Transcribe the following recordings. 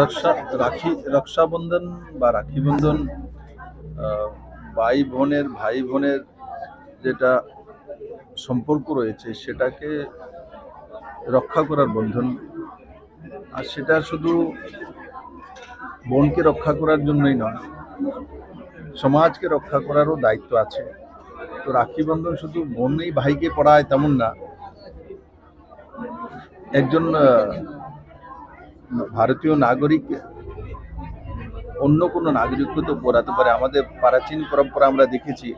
রক্ষা, রাখি, রক্ষাবন্ধন বা রাখি বন্ধন ভাই বোনের ভাই বোনের যেটা সম্পর্ক রয়েছে সেটাকে রক্ষা করার বন্ধন। আর সেটা শুধু বোনকে রক্ষা করার জন্যই নয়, সমাজকে রক্ষা করারও দায়িত্ব আছে। তো রাখি বন্ধন শুধু বোনই ভাইকে পড়ায় তেমন না। একজন ভারতীয় নাগরিক অন্য কোনো নাগরিককে তো পড়াতে পারে। আমাদের প্রাচীন পরম্পরা আমরা দেখেছি,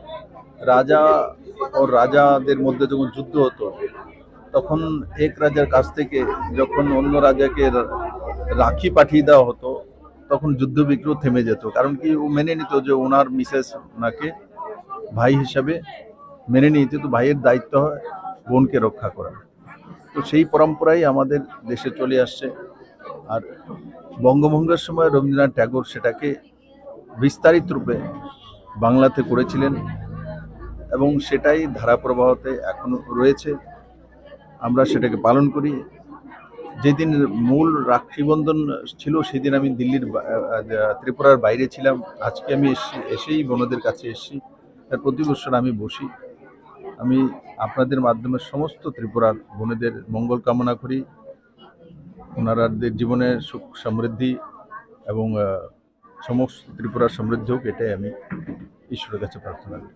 রাজা ও রাজাদের মধ্যে যখন যুদ্ধ হতো, তখন এক রাজার কাছ থেকে যখন অন্য রাজাকে রাখি পাঠিয়ে দেওয়া হতো, তখন যুদ্ধ বিগ্রহ থেমে যেত। কারণ কি, ও মেনে নিত যে ওনার মিসেস ওনাকে ভাই হিসাবে মেনে নিতে তো ভাইয়ের দায়িত্ব হয় বোনকে রক্ষা করা। তো সেই পরম্পরাই আমাদের দেশে চলে আসছে। আর বঙ্গভঙ্গের সময় রবীন্দ্রনাথ ট্যাগোর সেটাকে বিস্তারিত রূপে বাংলাতে করেছিলেন এবং সেটাই ধারাপ্রবাহতে এখনও রয়েছে। আমরা সেটাকে পালন করি। যেদিন মূল রাখি বন্ধন ছিল, সেদিন আমি দিল্লির ত্রিপুরার বাইরে ছিলাম। আজকে আমি এসছি এসেই বোনদের কাছে এসেছি। আর প্রতি বছর আমি বসি। আমি আপনাদের মাধ্যমে সমস্ত ত্রিপুরার বোনেদের মঙ্গল কামনা করি। ওনারাদের জীবনে সুখ সমৃদ্ধি এবং সমস্ত ত্রিপুরার সমৃদ্ধি হোক, এটাই আমি ঈশ্বরের কাছে প্রার্থনা করি।